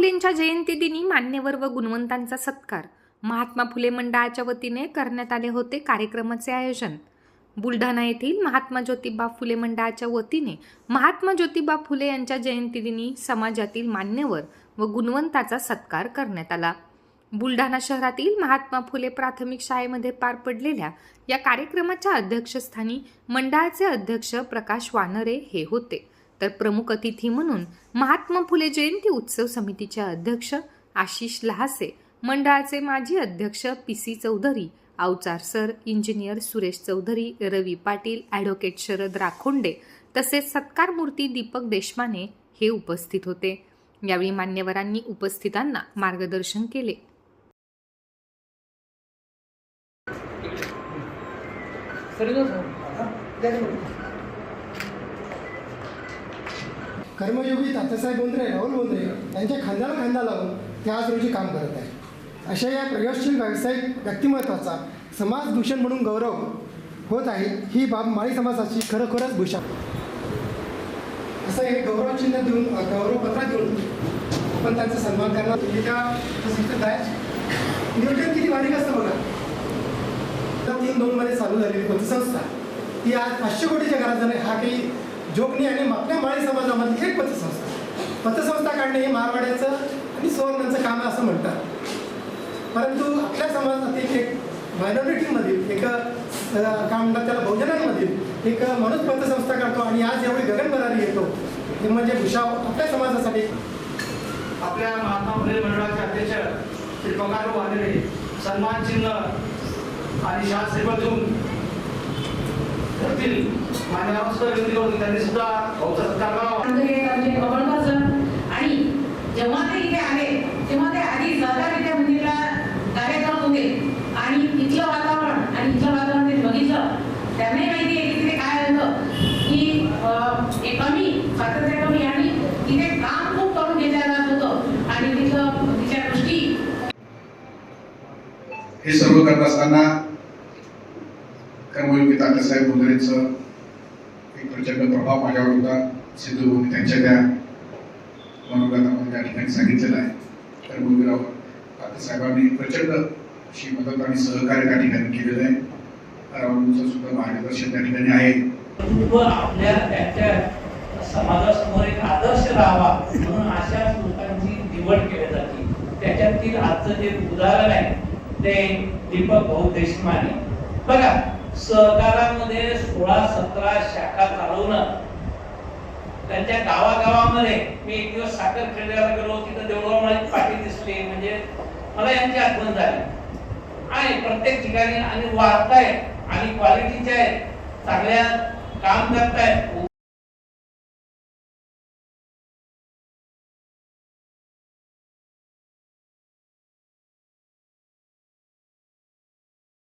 फुलेंच्या जयंतीदिनी मान्यवर व गुणवंतांचा सत्कार. महात्मा फुले मंडळाच्या वतीने करण्यात आले होते कार्यक्रमाचे आयोजन. बुलढाणा येथील महात्मा ज्योतिबा फुले मंडळाच्या वतीने महात्मा ज्योतिबा फुले यांच्या जयंतीदिनी समाजातील मान्यवर व गुणवंताचा सत्कार करण्यात आला. बुलढाणा शहरातील महात्मा फुले प्राथमिक शाळेमध्ये पार पडलेल्या या कार्यक्रमाच्या अध्यक्षस्थानी मंडळाचे अध्यक्ष प्रकाश वानरे हे होते. तर प्रमुख अतिथी म्हणून महात्मा फुले जयंती उत्सव समितीचे अध्यक्ष आशिष लहासे मंडळाचे माजी अध्यक्ष P C Chaudhari Avchar sir engineer Suresh Chaudhari Ravi Patil advocate Sharad Rakhonde तसेच सत्कार मूर्ती दीपक देशमाने हे उपस्थित होते. यावेळी मान्यवरांनी उपस्थितांना मार्गदर्शन केले. कर्मयोगी तात्यासाहेब बोंद्रे राहुल बोंद्रे यांच्या खांद्याला खांदा लावून ते आज रोजी काम करत आहे अशा या प्रयोगशील व्यावसायिक व्यक्तिमत्वाचा समाज दूषण म्हणून गौरव होत आहे ही बाब माळी समाजाची खरोखरच भूषा. असं एक गौरवचिन्ह देऊन अ, गौरवपत्र देऊन आपण त्यांचा सन्मान करणार त्या नियोजन किती बारीक असतं बघा. तर तीन दोनमध्ये चालू झालेली पतसंस्था ती आज पाचशे कोटीच्या घरात झाली. हा काही जोगणी आणि आपल्या माळी समाजामध्ये एक पतसंस्था पतसंस्था काढणे हे मारवाड्याचं आणि सुवर्णांचं काम आहे असं म्हणतात. परंतु आपल्या समाजातील एक मायनॉरिटीमधील एक काय म्हणतात त्याला बहुजनांमधील एक माणूस पतसंस्था काढतो आणि आज एवढी गगनभरारी येतो. हे म्हणजे भूषाव आपल्या समाजासाठी. आपल्या महात्मा फुले मंडळाचे अध्यक्ष श्री पगार वानरे सन्मान चिन्ह आणि येथील मान्यवर विनंती करून त्यांनी सुद्धा सत्कार करावा आमचे आमचे कमळकर सर आणि जेव्हा ते इथे आले तेव्हा ते आधी सहकारीच्या मंदिरला म्हणजे कार्यक्रम होते. आणि इथलं वातावरण आणि इथलं वातावरण ते बघितलं. त्याने माहिती आहे की तिथे काय झालं की एक कमी स्वातंत्र्य कमी आणि तिथे काम खूप करून घेतलं जात होतं. आणि तिथलं तिच्या गोष्टी. हे सर्व करत असताना कर्मयोगी तात्यासाहेब मुंदरेचं एक प्रचंड प्रभाव माझ्यावर होता. सिद्धू त्यांच्या त्या मनोगतामध्ये त्या ठिकाणी सांगितलेलं आहे. तर गोविंदराव पाटील साहेबांनी प्रचंड अशी मदत आणि सहकार्य त्या ठिकाणी केलेलं आहे. राहुलचं सुद्धा मार्गदर्शन त्या ठिकाणी आहे. आपल्या त्यांच्या समाजासमोर एक आदर्श राहावा म्हणून अशा लोकांची निवड केली जाते. त्याच्यातील आजचं जे उदाहरण आहे ते दीपक भाऊ देशमाने. बघा सहकारामध्ये सोळा सतरा शाखा चालवणं त्यांच्या गावागावामध्ये मी एक दिवस साखर खरेदीला गेलो तिथं देवळाव माझी पाठी दिसली म्हणजे मला यांची आठवण झाली. आहे प्रत्येक ठिकाणी आणि वाढतायत आणि क्वालिटीचे आहेत चांगल्या काम करतायत